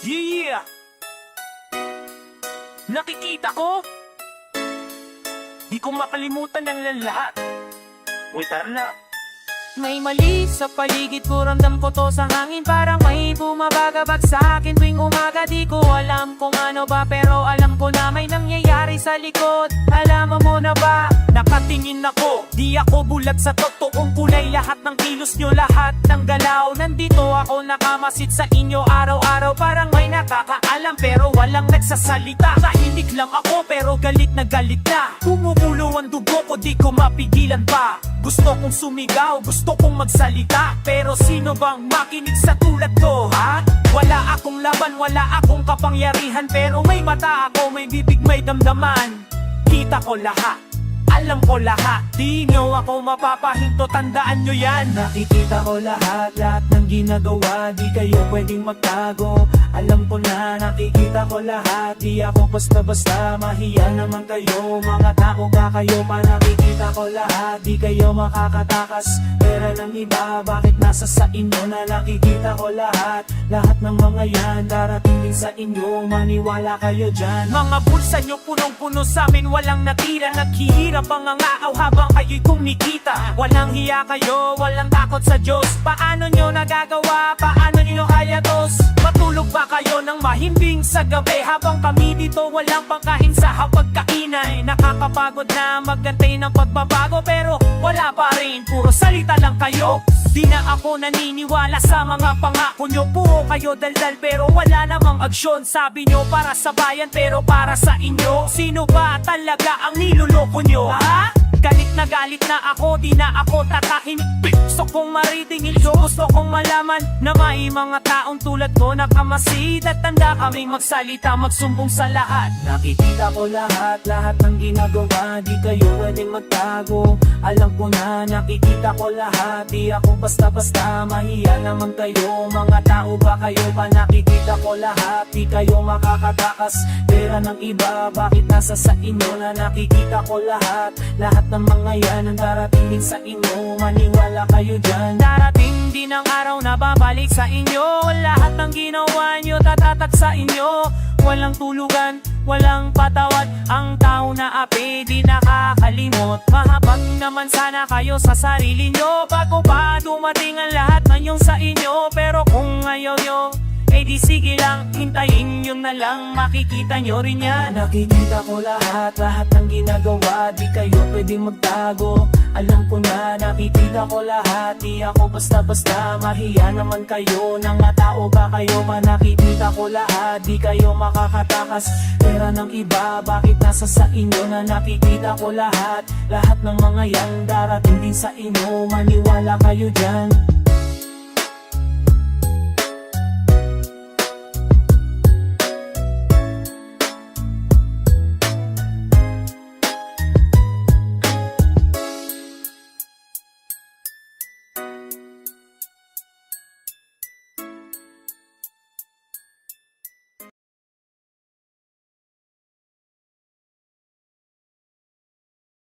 Yeah! Nakikita ko! Di ko makalimutan ang lahat. Tara na. May mali sa paligid ko Ramdam ko to sa hangin. Parang may bumabagabag sa akin Tuwing umaga. Di ko alam kung ano ba Pero alam ko na may nangyayari sa likod. Alam mo na ba? Nakatingin ako, di ako bulag sa totoong kulay. Lahat ng kilos nyo, lahat ng galaw. Nandito ako nakamasid sa inyo araw-araw. Parang may nakakaalam pero walang nagsasalita. Tahimik lang ako pero galit na galit na. Kumukulo ang dugo ko, di ko mapigilan pa Gusto kong sumigaw, gusto kong magsalita Pero sino bang makinig sa tulad ko, ha? Wala akong laban, wala akong kapangyarihan Pero may mata ako, may bibig, may damdaman Kita ko lahat alam ko lahat, di nyo ako mapapahinto, tandaan nyo yan. Nakikita ko lahat, lahat ng ginagawa Di kayo pwedeng magtago. Alam ko na, nakikita ko lahat Di ako basta-basta, mahiya naman kayo. Mga tao ba kayo pa nakikita ko lahat Di kayo makakatakas. Pera ng iba, bakit nasa sa inyo na nakikita ko lahat? Lahat ng mga yan, darating din sa inyo Maniwala kayo dyan. Mga bulsa nyo punong-puno sa amin, walang natira Naghihirap ang ngaaw habang kayo'y kumikita. Walang hiya kayo, walang takot sa Diyos. Paano nyo nagagawa, paano nyo kaya tos? Matulog ba kayo ng mahimbing sa gabi? Habang kami dito walang pangkain sa hapagkainan. Nakakapagod na maggantay ng pagbabago Pero wala pa rin, puro salita lang kayo Di na ako naniniwala sa mga pangako nyo. Puro kayo daldal pero wala namang aksyon. Sabi nyo para sa bayan pero para sa inyo. Sino ba talaga ang niloloko nyo? Ha? Galit na galit na ako, di na ako Gusto kong mariting ito, gusto kong malaman Na may mga taong tulad ko na kamasid At tanda kaming magsalita, magsumbong sa lahat. Nakikita ko lahat, lahat ng ginagawa Di kayo pwedeng magtago. Alam ko na, nakikita ko lahat Di ako basta-basta, mahiya naman kayo. Mga tao ba kayo pa nakikita ko lahat Di kayo makakatakas. Pera ng iba, bakit nasa sa inyo na nakikita ko lahat? Lahat ng mga yan ang darating sa inyo Maniwala kayo dyan. Darating din ang araw na babalik sa inyo. Lahat ng ginawa nyo tatatag sa inyo. Walang tulugan, walang patawad. Ang tao na api di nakakalimot. Mahabag naman sana kayo sa sarili nyo. Bago pa dumating ang lahat ng yung sa inyo. Pero kung ayaw nyo eh di sige lang, hintayin nyo na lang Makikita nyo rin yan. Nakikita ko lahat, lahat ng ginagawa Di kayo pwedeng magtago. Alam ko na, nakikita ko lahat Di ako basta-basta, mahiya naman kayo Nang tao ba kayo pa nakikita ko lahat Di kayo makakatakas. Pera ng iba, bakit nasa sa inyo na nakikita ko lahat? Lahat ng mga yan, darating din sa inyo Maniwala kayo dyan